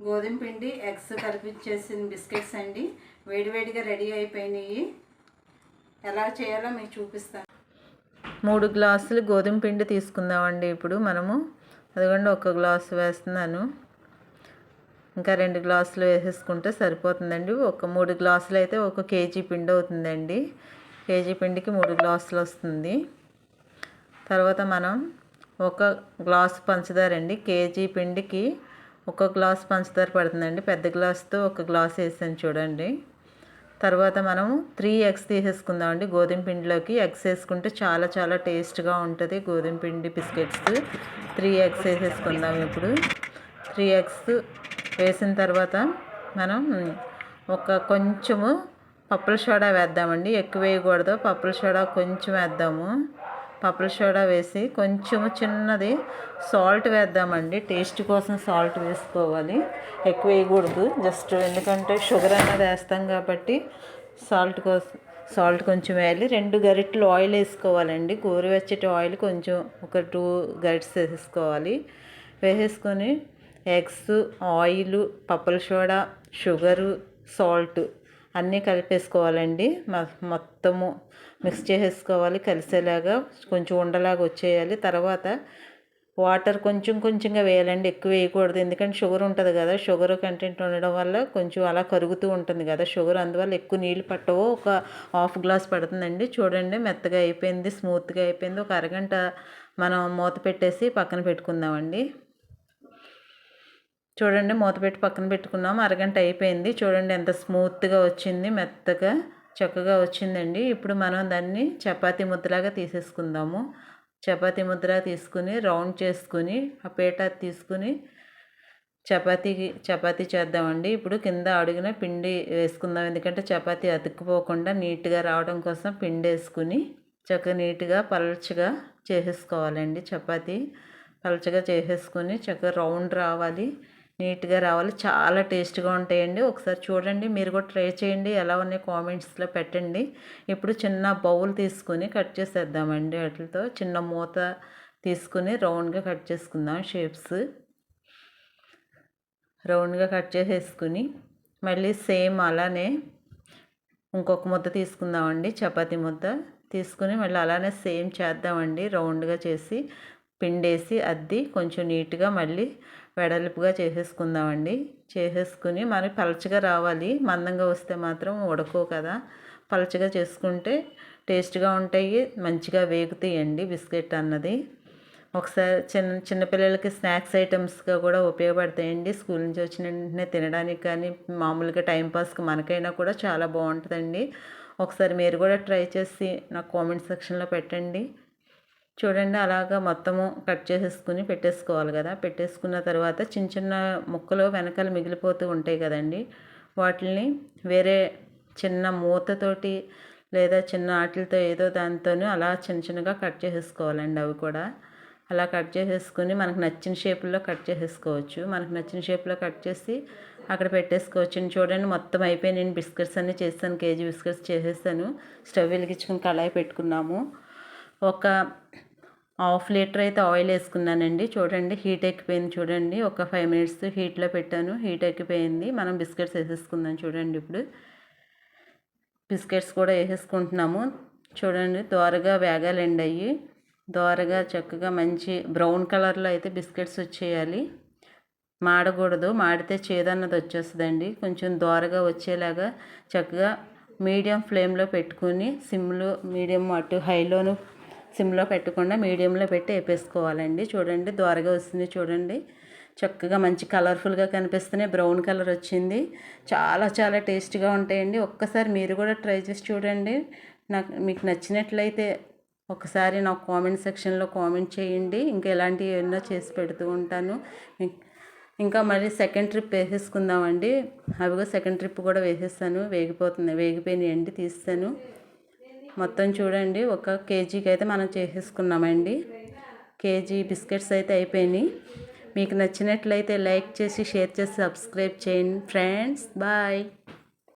గోధుమ పిండి eggs కలిపించేసిన biscuits అండి. వేడివేడిగా రెడీ అయిపోయినాయి. ఎలా చేయాలో మీకు చూపిస్తాను. మూడు గ్లాసులు గోధుమ పిండి తీసుకుందామండి ఇప్పుడు మనము. అదిగోండి ఒక గ్లాసు వేస్తున్నాను. ఇంకా రెండు గ్లాసులు వేసేసుకుంటే సరిపోతుందండి. ఒక మూడు గ్లాసులు అయితే ఒక కేజీ పిండి అవుతుందండి. కేజీ పిండికి మూడు గ్లాసులు వస్తుంది. తర్వాత మనం ఒక గ్లాసు పంచదారండి. కేజీ పిండికి ఒక గ్లాస్ పంచదార పడుతుందండి. పెద్ద గ్లాస్తో ఒక గ్లాస్ వేసాను చూడండి. తర్వాత మనం త్రీ ఎగ్స్ తీసేసుకుందామండి. గోధుమ పిండిలోకి ఎగ్స్ వేసుకుంటే చాలా చాలా టేస్ట్గా ఉంటుంది. గోధుమ పిండి బిస్కెట్స్ త్రీ ఎగ్స్ వేసేసుకుందాం ఇప్పుడు. త్రీ ఎగ్స్ వేసిన తర్వాత మనం ఒక కొంచెము పప్పుల సోడా వేద్దామండి. ఎక్కువ వేయకూడదు. పప్పుల సోడా కొంచెం వేద్దాము. పప్పుల సోడా వేసి కొంచెం చిన్నది సాల్ట్ వేద్దామండి. టేస్ట్ కోసం సాల్ట్ వేసుకోవాలి. ఎక్కువ వేయకూడదు. జస్ట్ ఎందుకంటే షుగర్ అన్నది వేస్తాం కాబట్టి సాల్ట్ కోసం సాల్ట్ కొంచెం వేయాలి. రెండు గరిటెలు ఆయిల్ వేసుకోవాలండి. గోరువెచ్చటి ఆయిల్ కొంచెం ఒక టూ గరిటెస్ వేసేసుకోవాలి. వేసేసుకొని ఎగ్స్ ఆయిల్ పప్పుల సోడా షుగరు సాల్ట్ అన్నీ కలిపేసుకోవాలండి. మొత్తము మిక్స్ చేసేసుకోవాలి. కలిసేలాగా కొంచెం ఉండలాగా వచ్చేయాలి. తర్వాత వాటర్ కొంచెం కొంచెంగా వేయాలండి. ఎక్కువ వేయకూడదు. ఎందుకంటే షుగర్ ఉంటుంది కదా. షుగర్ కంటెంట్ ఉండడం వల్ల కొంచెం అలా కరుగుతూ ఉంటుంది కదా. షుగర్ అందువల్ల ఎక్కువ నీళ్ళు పట్టవు. ఒక హాఫ్ గ్లాస్ పడుతుందండి. చూడండి మెత్తగా అయిపోయింది స్మూత్గా అయిపోయింది. ఒక అరగంట మనం మూత పెట్టేసి పక్కన పెట్టుకుందామండి. చూడండి మూత పెట్టి పక్కన పెట్టుకున్నాం. అరగంట అయిపోయింది. చూడండి ఎంత స్మూత్గా వచ్చింది. మెత్తగా చక్కగా వచ్చిందండి. ఇప్పుడు మనం దాన్ని చపాతీ ముద్దలాగా తీసేసుకుందాము. చపాతి ముద్దలా తీసుకుని రౌండ్ చేసుకుని ఆ పీట తీసుకుని చపాతీకి చపాతీ చేద్దామండి. ఇప్పుడు కింద అడుగున పిండి వేసుకుందాం. ఎందుకంటే చపాతీ అతుక్కుపోకుండా నీట్గా రావడం కోసం పిండి వేసుకుని చక్కగా నీట్గా పలచగా చేసేసుకోవాలండి. చపాతీ పలచగా చేసేసుకుని చక్కగా రౌండ్ రావాలి. నీట్గా రావాలి. చాలా టేస్ట్గా ఉంటాయండి. ఒకసారి చూడండి. మీరు కూడా ట్రై చేయండి. ఎలా ఉన్నాయి కామెంట్స్లో పెట్టండి. ఇప్పుడు చిన్న బౌల్ తీసుకుని కట్ చేసేద్దామండి వాటితో. చిన్న మూత తీసుకుని రౌండ్గా కట్ చేసుకుందాం షేప్స్. రౌండ్గా కట్ చేసేసుకుని మళ్ళీ సేమ్ అలానే ఇంకొక ముద్ద తీసుకుందామండి. చపాతీ ముద్ద తీసుకుని మళ్ళీ అలానే సేమ్ చేద్దామండి. రౌండ్గా చేసి పిండేసి అద్ది కొంచెం నీట్గా మళ్ళీ వెడల్పుగా చేసేసుకుందామండి. చేసేసుకుని మరి పలచగా రావాలి. మందంగా వస్తే మాత్రం ఉడకవు కదా. పలచగా చేసుకుంటే టేస్ట్గా ఉంటాయి. మంచిగా వేగుతాయండి బిస్కెట్ అన్నది. ఒకసారి చిన్న చిన్నపిల్లలకి స్నాక్స్ ఐటమ్స్గా కూడా ఉపయోగపడతాయండి. స్కూల్ నుంచి వచ్చిన వెంటనే తినడానికి కానీ మామూలుగా టైంపాస్కి మనకైనా కూడా చాలా బాగుంటుందండి. ఒకసారి మీరు కూడా ట్రై చేసి నాకు కామెంట్ సెక్షన్లో పెట్టండి. చూడండి అలాగా మొత్తము కట్ చేసేసుకుని పెట్టేసుకోవాలి కదా. పెట్టేసుకున్న తర్వాత చిన్న చిన్న ముక్కలు వెనకాల మిగిలిపోతూ ఉంటాయి కదండి. వాటిని వేరే చిన్న మూతతోటి లేదా చిన్న ఆటలతో ఏదో దానితోనూ అలా చిన్న చిన్నగా కట్ చేసేసుకోవాలండి అవి కూడా. అలా కట్ చేసేసుకుని మనకు నచ్చిన షేపుల్లో కట్ చేసేసుకోవచ్చు. మనకు నచ్చిన షేప్లో కట్ చేసి అక్కడ పెట్టేసుకోవచ్చు. చూడండి మొత్తం అయిపోయి నేను బిస్కెట్స్ అన్నీ చేస్తాను కేజీ బిస్కెట్స్ చేసేసాను స్టవ్ వెలిగించుకుని కళాయి పెట్టుకున్నాము. ఒక హాఫ్ లీటర్ అయితే ఆయిల్ వేసుకున్నానండి. చూడండి హీట్ ఎక్కిపోయింది చూడండి. ఒక ఫైవ్ మినిట్స్ హీట్లో పెట్టాను. హీట్ ఎక్కిపోయింది. మనం బిస్కెట్స్ వేసేసుకుందాం చూడండి ఇప్పుడు. బిస్కెట్స్ కూడా వేసేసుకుంటున్నాము. చూడండి దోరగా వేగాలండి అవి దోరగా చక్కగా మంచి బ్రౌన్ కలర్లో అయితే బిస్కెట్స్ వచ్చేయాలి. మాడకూడదు. మాడితే చేదన్నది వచ్చేస్తుందండి. కొంచెం దోరగా వచ్చేలాగా చక్కగా మీడియం ఫ్లేమ్లో పెట్టుకుని సిమ్లో మీడియం అటు హైలోను సిమ్లో పెట్టకుండా మీడియంలో పెట్టి వేపేసుకోవాలండి. చూడండి ద్వారగా వస్తుంది చూడండి. చక్కగా మంచి కలర్ఫుల్గా కనిపిస్తున్నాయి. బ్రౌన్ కలర్ వచ్చింది. చాలా చాలా టేస్ట్గా ఉంటాయండి. ఒక్కసారి మీరు కూడా ట్రై చేసి చూడండి. నాకు మీకు నచ్చినట్లయితే ఒకసారి నాకు కామెంట్ సెక్షన్లో కామెంట్ చేయండి. ఇంకా ఇలాంటివి ఎన్నో చేసి పెడుతూ ఉంటాను. ఇంకా మళ్ళీ సెకండ్ ట్రిప్ వేసేసుకుందామండి. అవిగో సెకండ్ ట్రిప్ కూడా వేసేస్తాను. వేగిపోతుంది వేగిపోయినాయండి తీస్తాను. మొత్తం చూడండి ఒక కేజీకి అయితే మనం చేసేసుకున్నామండి. కేజీ బిస్కెట్స్ అయితే అయిపోయినాయి. మీకు నచ్చినట్లయితే లైక్ చేసి షేర్ చేసి సబ్స్క్రైబ్ చేయండి ఫ్రెండ్స్. బాయ్.